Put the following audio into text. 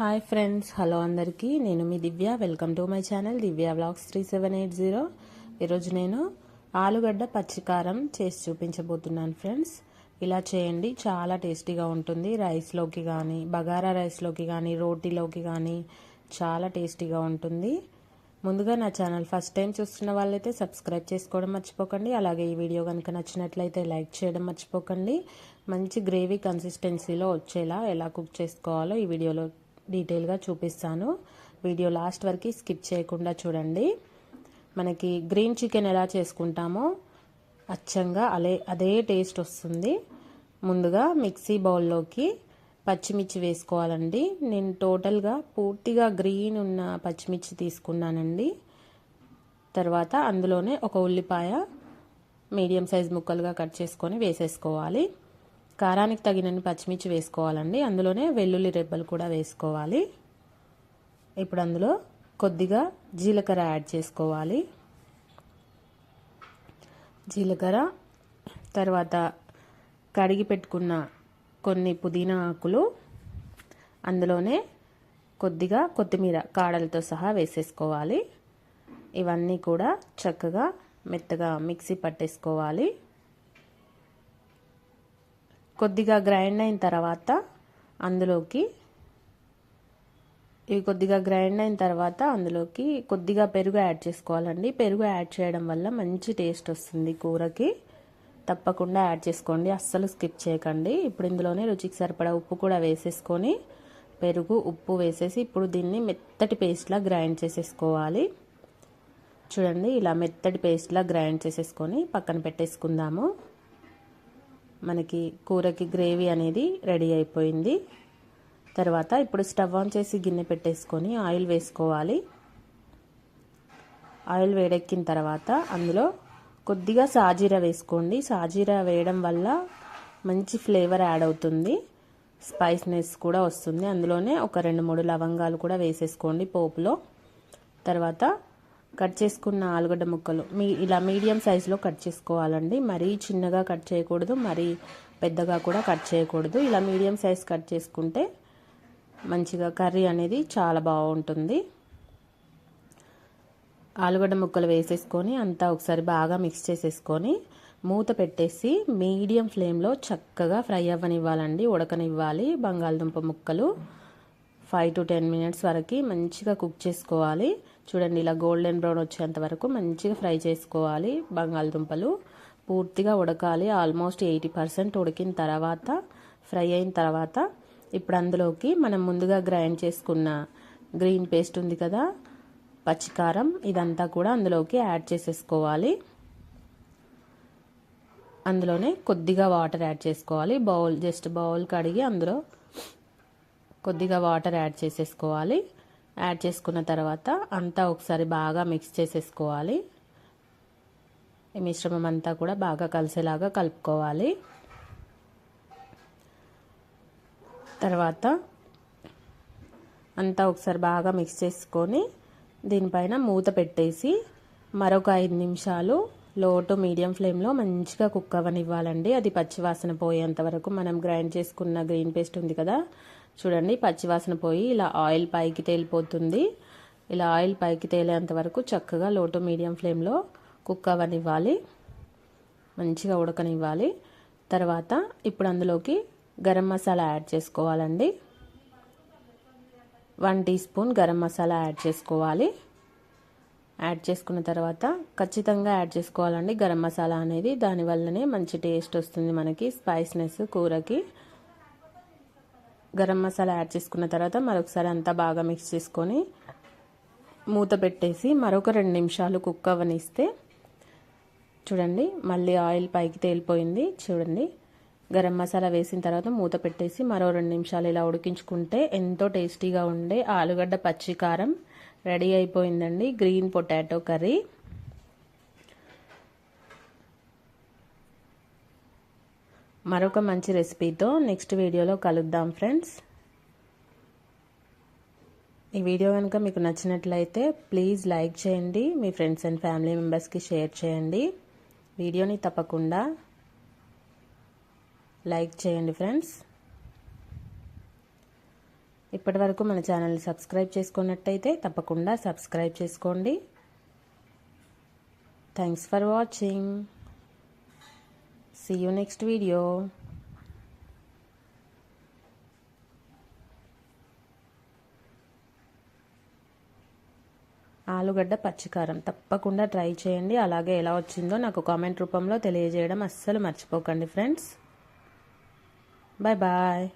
Hi friends hello అందరికీ. నేను మీ Divya. Welcome to my channel Divya blogs three seven eight zero ఈరోజు నేను ఆలుగడ్డ పచ్చికారం చేసి చూపించబోతున్నాను ఫ్రెండ్స్ ఇలా చేయండి చాలా టేస్టీగా ఉంటుంది. రైస్లోకి కానీ బగారా రైస్లోకి కానీ రోటీలోకి కానీ చాలా టేస్టీగా ఉంటుంది. ముందుగా నా ఛానల్ ఫస్ట్ టైం చూస్తున్న వాళ్ళైతే సబ్స్క్రైబ్ చేసుకోవడం మర్చిపోకండి. అలాగే ఈ వీడియో కనుక నచ్చినట్లయితే లైక్ చేయడం మర్చిపోకండి. మంచి గ్రేవీ కన్సిస్టెన్సీలో వచ్చేలా ఎలా కుక్ చేసుకోవాలో ఈ వీడియోలో డీటెయిల్గా చూపిస్తాను. వీడియో లాస్ట్ వరకు స్కిప్ చేయకుండా చూడండి. మనకి గ్రీన్ చికెన్ ఎలా చేసుకుంటామో అచ్చంగా అలే అదే టేస్ట్ వస్తుంది. ముందుగా మిక్సీ బౌల్లోకి పచ్చిమిర్చి వేసుకోవాలండి. నేను టోటల్గా పూర్తిగా గ్రీన్ ఉన్న పచ్చిమిర్చి తీసుకున్నానండి. తర్వాత అందులోనే ఒక ఉల్లిపాయ మీడియం సైజ్ ముక్కలుగా కట్ చేసుకొని వేసేసుకోవాలి. కారానికి తగినన్ని పచ్చిమిర్చి వేసుకోవాలండి. అందులోనే వెల్లుల్లి రెబ్బలు కూడా వేసుకోవాలి. ఇప్పుడు అందులో కొద్దిగా జీలకర్ర యాడ్ చేసుకోవాలి. జీలకర్ర తర్వాత కడిగి పెట్టుకున్న కొన్ని పుదీనా ఆకులు అందులోనే కొద్దిగా కొత్తిమీర కాడలతో సహా వేసేసుకోవాలి. ఇవన్నీ కూడా చక్కగా మెత్తగా మిక్సీ పట్టేసుకోవాలి. కొద్దిగా గ్రైండ్ అయిన తర్వాత అందులోకి ఇవి కొద్దిగా గ్రైండ్ అయిన తర్వాత అందులోకి కొద్దిగా పెరుగు యాడ్ చేసుకోవాలండి. పెరుగు యాడ్ చేయడం వల్ల మంచి టేస్ట్ వస్తుంది కూరకి. తప్పకుండా యాడ్ చేసుకోండి. అస్సలు స్కిప్ చేయకండి. ఇప్పుడు ఇందులోనే రుచికి సరిపడా ఉప్పు కూడా వేసేసుకొని పెరుగు ఉప్పు వేసేసి ఇప్పుడు దీన్ని మెత్తటి పేస్ట్లా గ్రైండ్ చేసేసుకోవాలి. చూడండి ఇలా మెత్తటి పేస్ట్లా గ్రైండ్ చేసేసుకొని పక్కన పెట్టేసుకుందాము. మనకి కూరకి గ్రేవీ అనేది రెడీ అయిపోయింది. తర్వాత ఇప్పుడు స్టవ్ ఆన్ చేసి గిన్నె పెట్టేసుకొని ఆయిల్ వేసుకోవాలి. ఆయిల్ వేడెక్కిన తర్వాత అందులో కొద్దిగా సాజీర వేసుకోండి. సాజీర వేయడం వల్ల మంచి ఫ్లేవర్ యాడ్ అవుతుంది. స్పైస్నెస్ కూడా వస్తుంది. అందులోనే ఒక రెండు మూడు లవంగాలు కూడా వేసేసుకోండి పోపులో. తర్వాత కట్ చేసుకున్న ఆలుగడ్డ ముక్కలు. మీ ఇలా మీడియం సైజులో కట్ చేసుకోవాలండి. మరీ చిన్నగా కట్ చేయకూడదు మరీ పెద్దగా కూడా కట్ చేయకూడదు. ఇలా మీడియం సైజ్ కట్ చేసుకుంటే మంచిగా కర్రీ అనేది చాలా బాగుంటుంది. ఆలుగడ్డ ముక్కలు వేసేసుకొని అంతా ఒకసారి బాగా మిక్స్ చేసేసుకొని మూత పెట్టేసి మీడియం ఫ్లేమ్లో చక్కగా ఫ్రై అవ్వనివ్వాలండి. ఉడకనివ్వాలి. బంగాళదుంప ముక్కలు. ఫైవ్ టు టెన్ మినిట్స్ వరకు మంచిగా కుక్ చేసుకోవాలి. చూడండి ఇలా గోల్డెన్ బ్రౌన్ వచ్చేంత వరకు మంచిగా ఫ్రై చేసుకోవాలి. బంగాళదుంపలు పూర్తిగా ఉడకాలి. ఆల్మోస్ట్ ఎయిటీ పర్సెంట్ ఉడికిన తర్వాత ఫ్రై అయిన తర్వాత ఇప్పుడు అందులోకి మనం ముందుగా గ్రైండ్ చేసుకున్న గ్రీన్ పేస్ట్ ఉంది కదా పచ్చికారం ఇదంతా కూడా అందులోకి యాడ్ చేసేసుకోవాలి. అందులోనే కొద్దిగా వాటర్ యాడ్ చేసుకోవాలి. బౌల్ జస్ట్ బౌల్ కడిగి అందులో కొద్దిగా వాటర్ యాడ్ చేసేసుకోవాలి. యాడ్ చేసుకున్న తర్వాత అంతా ఒకసారి బాగా మిక్స్ చేసేసుకోవాలి. ఈ మిశ్రమం అంతా కూడా బాగా కలిసేలాగా కలుపుకోవాలి. తర్వాత అంతా ఒకసారి బాగా మిక్స్ చేసుకొని దీనిపైన మూత పెట్టేసి మరొక ఐదు నిమిషాలు లో టు మీడియం ఫ్లేమ్లో మంచిగా కుక్ అవ్వనివ్వాలండి అది పచ్చివాసన పోయేంత వరకు మనం గ్రైండ్ చేసుకున్న గ్రీన్ పేస్ట్ ఉంది కదా చూడండి పచ్చివాసన పోయి ఇలా ఆయిల్ పైకి తేలిపోతుంది. ఇలా ఆయిల్ పైకి తేలేంత వరకు చక్కగా లోటు మీడియం ఫ్లేమ్లో కుక్ అవ్వనివ్వాలి మంచిగా ఉడకనివ్వాలి. తర్వాత ఇప్పుడు అందులోకి గరం మసాలా యాడ్ చేసుకోవాలండి. One teaspoon garam masala add చేసుకోవాలి. యాడ్ చేసుకున్న తర్వాత ఖచ్చితంగా యాడ్ చేసుకోవాలండి గరం మసాలా అనేది. దానివల్లనే మంచి టేస్ట్ వస్తుంది మనకి స్పైస్నెస్ కూరకి. గరం మసాలా యాడ్ చేసుకున్న తర్వాత మరొకసారి అంతా బాగా మిక్స్ చేసుకొని మూత పెట్టేసి మరొక రెండు నిమిషాలు కుక్ అవ్వనిస్తే చూడండి మళ్ళీ ఆయిల్ పైకి తేలిపోయింది. చూడండి గరం మసాలా వేసిన తర్వాత మూత పెట్టేసి మరో రెండు నిమిషాలు ఇలా ఉడికించుకుంటే ఎంతో టేస్టీగా ఉండే ఆలుగడ్డ పచ్చికారం రెడీ అయిపోయిందండి. Green potato curry. మరొక మంచి రెసిపీతో నెక్స్ట్ వీడియోలో కలుద్దాం ఫ్రెండ్స్. ఈ వీడియో కనుక మీకు నచ్చినట్లయితే ప్లీజ్ లైక్ చేయండి మీ ఫ్రెండ్స్ అండ్ ఫ్యామిలీ మెంబర్స్కి షేర్ చేయండి. వీడియోని తప్పకుండా లైక్ చేయండి ఫ్రెండ్స్. ఇప్పటి వరకు మన ఛానల్ని సబ్స్క్రైబ్ చేసుకున్నట్టయితే తప్పకుండా సబ్స్క్రైబ్ చేసుకోండి. Thanks for watching. See you next video ఆలుగడ్డ పచ్చికారం. తప్పకుండా ట్రై చేయండి. అలాగే ఎలా వచ్చిందో నాకు కామెంట్ రూపంలో తెలియజేయడం అస్సలు మర్చిపోకండి ఫ్రెండ్స్ బాయ్ బాయ్